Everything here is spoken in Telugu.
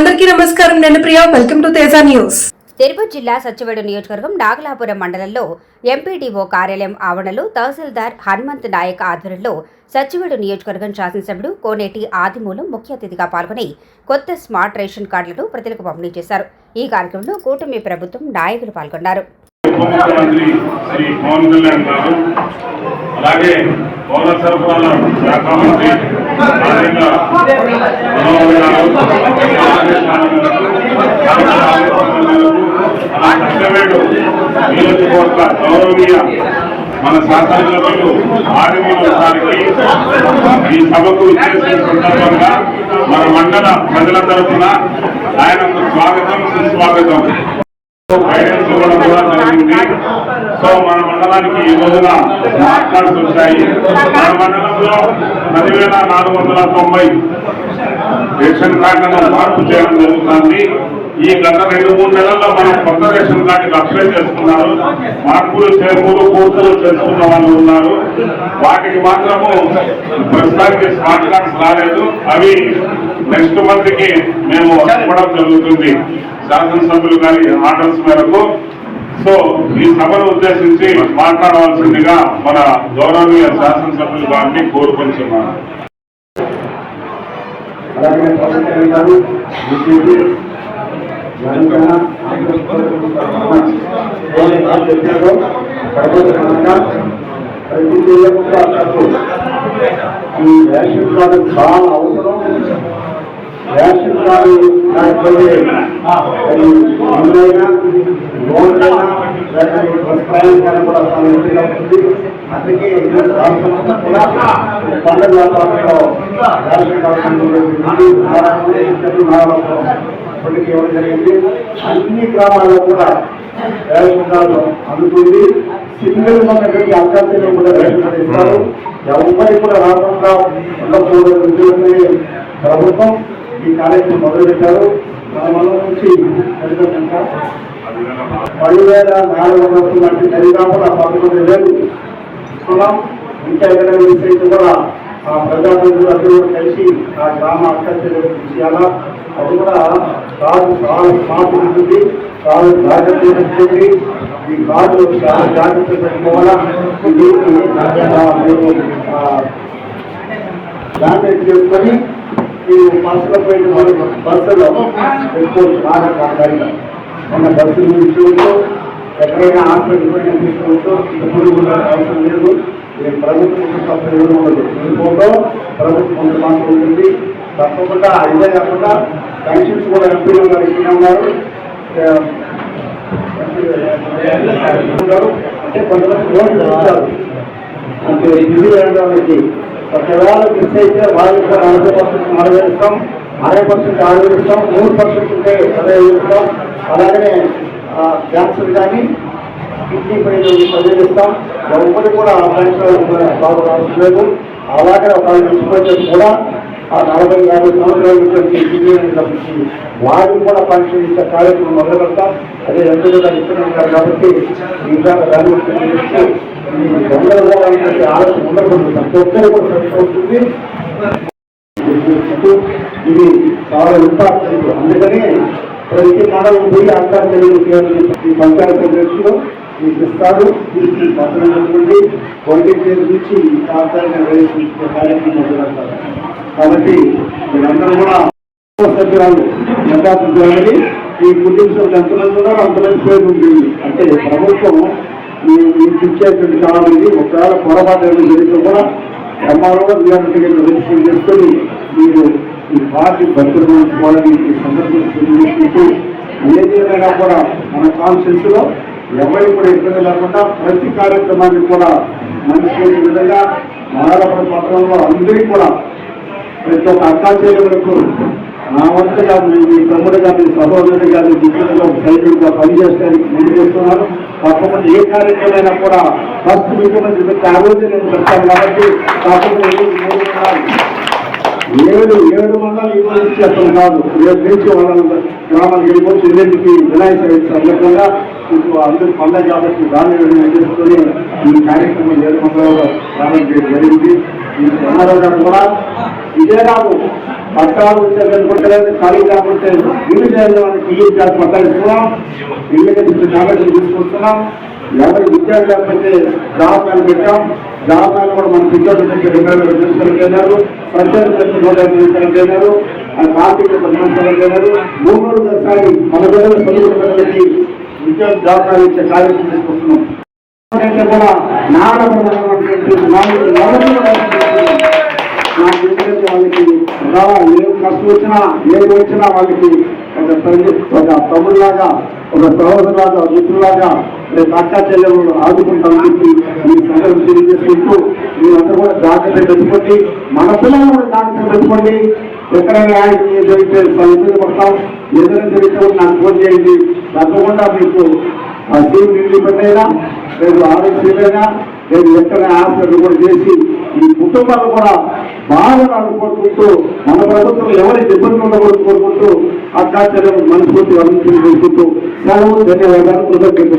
అందరికీ నమస్కారం. నేను Priya. Welcome to Teja news. Tirupati జిల్లా సచ్చివేడు నియోజకవర్గం నాగలాపురం మండలంలో ఎంపీడీఓ కార్యాలయం ఆవరణలో తహసీల్దార్ హనుమంత్ నాయక్ ఆధ్వర్యంలో సచ్చివేడు నియోజకవర్గం శాసనసభ్యుడు కోనేటి ఆదిమూలం ముఖ్య అతిథిగా పాల్గొని కొత్త స్మార్ట్ రేషన్ కార్డులను ప్రజలకు పంపిణీ చేశారు. ఈ కార్యక్రమంలో కూటమి ప్రభుత్వం నాయకులు పాల్గొన్నారు. అలాగే పౌర సరఫరాల శాఖ మంత్రి నియోజకవర్గ గౌరవనీయ మన శాసనసభ్యులు ఆదిమూల గారికి ఈ సభకు ఇచ్చేసిన సందర్భంగా మన మండల ప్రజల తరఫున ఆయనకు స్వాగతం సుస్వాగతం. గైడెన్స్ ఇవ్వడం కూడా జరిగింది. సో మన మండలానికి ఈ రోజున స్మార్ట్ వచ్చాయి. మన మండలంలో పదివేల నాలుగు వందల తొంభై రేషన్ కార్డులను మార్పు చేయడం జరుగుతుంది. ఈ గత రెండు మూడు నెలల్లో మనం కొత్త రేషన్ కార్డుకి అప్లై చేసుకున్నారు. మార్పులు చేర్పులు పూర్తులు చేసుకున్న వాళ్ళు ఉన్నారు. వాటికి మాత్రము ప్రస్తుతానికి స్మార్ట్ కార్డ్స్ రాలేదు. అవి నెక్స్ట్ మంత్కి మేము ఇవ్వడం జరుగుతుంది. శాసనసభ్యులు కానీ ఆర్డర్స్ మేరకు. సో ఈ సభను ఉద్దేశించి మాట్లాడవలసిందిగా మన గౌరవనీయ శాసనసభ్యులు గారిని కోరుకుంటున్నాను. అలాగే ప్రతి జిల్లాకు ఈ రేషన్ కార్డు చాలా అవసరం రేషన్ కార్డు లేకపోతే అది ఆన్లైన్ లేకపోతే బస్ ప్రయాణికాన్ని కూడా ఉంటుంది అందుకే రాష్ట్రంలో కూడా పండుగ రేషన్ కార్డు సంబంధించి నారాయణ ఇవ్వడం జరిగింది? అన్ని గ్రామాల్లో కూడా రేషన్ కార్డు అందుతుంది సింగిల్ ఉన్నటువంటి అవకాశం కూడా రేషన్ కార్డు ఇస్తారు. ఎవరికి కూడా రాకుండా ఉండకూడదు. ఉద్యోగమే ప్రభుత్వం ఈ కార్యక్రమం మొదలుపెట్టారు. మన మన నుంచి వెళ్తుందంట పదివేల నాలుగు వందల లాంటి దరిదాపుల పదకొండు వేలు ఇస్తున్నాం ఇంకా ఎక్కడ విషయం కూడా ఆ ప్రజాప్రతినిధులు అందరూ కలిసి ఆ గ్రామ అక్కడ చేయాలా? అది కూడా కాదు కాదు స్మార్ట్ ఉంటుంది చాలా జాగ్రత్త ఉంటుంది ఈ కాదు చాలా జాగ్రత్త పెట్టుకోవాలా? మీరు, డామేజ్ చేసుకొని ఈ బస్సులో పోయిన వాళ్ళు బస్సులో ఎక్కువ బాగా కాకుండా మన బస్సు నుంచి ఎక్కడైనా హాస్పిటల్ పోయినా తీసుకోవచ్చు ఎప్పుడు కూడా అవసరం లేదు. నేను ప్రభుత్వం తప్ప ఎవరు ఉండదు. ప్రభుత్వం మాత్రం ఉంటుంది. తప్పకుండా ఇదే కాకుండా పెన్షన్స్ కూడా ఎంపీలు గారు ఇచ్చిన ఉన్నారు. అంటే కొంతమంది లోన్లు ఇస్తారు అంటే బిజీ వెళ్ళడానికి ఒకవేళ మిస్ అయితే వాళ్ళకి నలభై పర్సెంట్ నలభై ఇస్తాం అరవై పర్సెంట్ ఆరు ఇస్తాం మూడు పర్సెంట్ ఉంటే పదహైదు ఇస్తాం. అలాగనే క్యాన్సర్ కానీ కిడ్నీ పైన పదిహేను ఇస్తాం కూడా బాబు రావట్లేదు. అలాగే ఒక చచ్చిపోతే కూడా ఆ నలభై యాభై సంవత్సరాల నుంచి కిడ్నీ తప్పించి వారికి కూడా పెన్షన్ ఇచ్చే కార్యక్రమం మొదలు పెడతాం అదే ఎంత కూడా కాబట్టి ఇంకా దాని గురించి గందరగోళానికి ఆలోచన ఉండకూడదు. ప్రతి ఒక్కరు కూడా ఇది చాలా ఇంపార్టెంట్. అందుకని ప్రతి మనం పోయి అంతా ఈ పంచాయతీ అధ్యక్షులు మీకు ఇస్తారు దీనికి పత్రం ఉంటుంది పేరు నుంచి ఈ ప్రాంతాన్ని నిర్వహించే కార్యక్రమం మొదలెడతారు కాబట్టి మీరందరూ కూడా సభ్యురాలు యథార్థి ఈ కుటుంబ ఎంతమంది ఉన్నారో అంతమంది పేరు ఉంటుంది అంటే ప్రభుత్వం మీకు ఇచ్చేటువంటి కాలం ఇది ఒకవేళ పొరపాటు ఏమైనా జరిగితే కూడా ఎంఆర్ఓ విఆర్టీగా రిజిస్టర్ చేసుకొని మీరు ఈ పార్టీ భద్రపరుచుకోవాలని ఈ సందర్భంగా తెలియజేసుకుంటూ కూడా మన కాన్షియన్స్ లో ఎవరికి కూడా ఇబ్బంది లేకుండా ప్రతి కార్యక్రమాన్ని కూడా మంచి విధంగా నారాయణ పట్టణంలో అందరికీ కూడా ప్రతి ఒక్క అక్కా చెల్లెలకు నా వంతుగా మీ తమ్ముడుగా మీ సహోదరుడిగా మీ దిక్కులుగా సైనికులుగా పనిచేయడానికి ముందు చేస్తున్నారు. తప్పకుండా ఏ కార్యక్రమైనా కూడా ఫస్ట్ ముఖ్యమంత్రి పెట్టి ఆ రోజు నేను పెడతాను కాబట్టి తప్పకుండా ఏడు ఏడు మండలు ఈ రోజు ఇచ్చేస్తాం కాదు ఏడు నుంచి వాళ్ళ గ్రామానికి వెళ్ళిపోవచ్చు ఎన్నింటికి వినాయక చవితి సందర్భంగా మీకు అందరూ పండగ కాబట్టి దాన్ని చేసుకొని ఈ కార్యక్రమం ఏడు మండలంలో ప్రారంభం చేయడం జరిగింది. ఈ ఎంఆర్ఓ కూడా ఇదే కాదు. పట్టాలు వచ్చే కనుకుంటే ఖాళీ కాకుంటే ఇల్లు చేయాలి వాళ్ళకి ఇల్లు ఇచ్చారు పట్టాలు ఇస్తున్నాం ఇల్లు కట్టి జాగ్రత్తలు తీసుకొస్తున్నాం. ఎవరి విద్యార్థి లేకపోతే జాబ్ మేలు పెట్టాం జాబ్ కూడా మన పిల్లలు రెండు వేల తీసుకెళ్ళారు పద్దెనిమిది లక్షల నూట యాభై తీసుకెళ్ళారు ఆ పార్టీకి పద్నాలుగు మూడు రోజులసారి మన పిల్లలు చదువుకున్న పిల్లలకి ఉద్యోగ జాబ్ ఇచ్చే కార్యక్రమం తీసుకొస్తున్నాం. కూడా వాళ్ళకి రా ఏం కష్టం వచ్చినా ఏం వచ్చినా వాళ్ళకి ఒక తల్లి ఒక తమ్ముడులాగా ఒక సహోదరులాగా ఒక మిత్రులాగా రేపు అక్క చెల్లెలు ఆదుకుంటామని చెప్పి ఈ సందర్భం తెలియజేసుకుంటూ మీరందరూ కూడా జాగ్రత్త పెట్టుకోండి. మన పిల్లలు కూడా జాగ్రత్త పెట్టుకోండి. ఎక్కడైనా ఆయనకి జరిగితే ఇబ్బంది పడతాం. ఏదైనా జరిగితే నాకు ఫోన్ చేయండి. తప్పకుండా మీకు ఆ టీం ఇబ్బంది అయినా లేదు ఆరోగ్యమైనా లేదు ఎక్కడ హాస్పిటల్ కూడా చేసి ఈ కుటుంబాలు కూడా బాగా కోరుకుంటూ మన ప్రభుత్వం ఎవరి ఇబ్బంది ఉండకూడదు కోరుకుంటూ అక్కాచర్యం మనస్ఫూర్తి అభివృద్ధి చేసుకుంటూ ನಾನು ಧನ್ಯವಾದಗಳನ್ನು ಕೃತಜ್ಞತೆ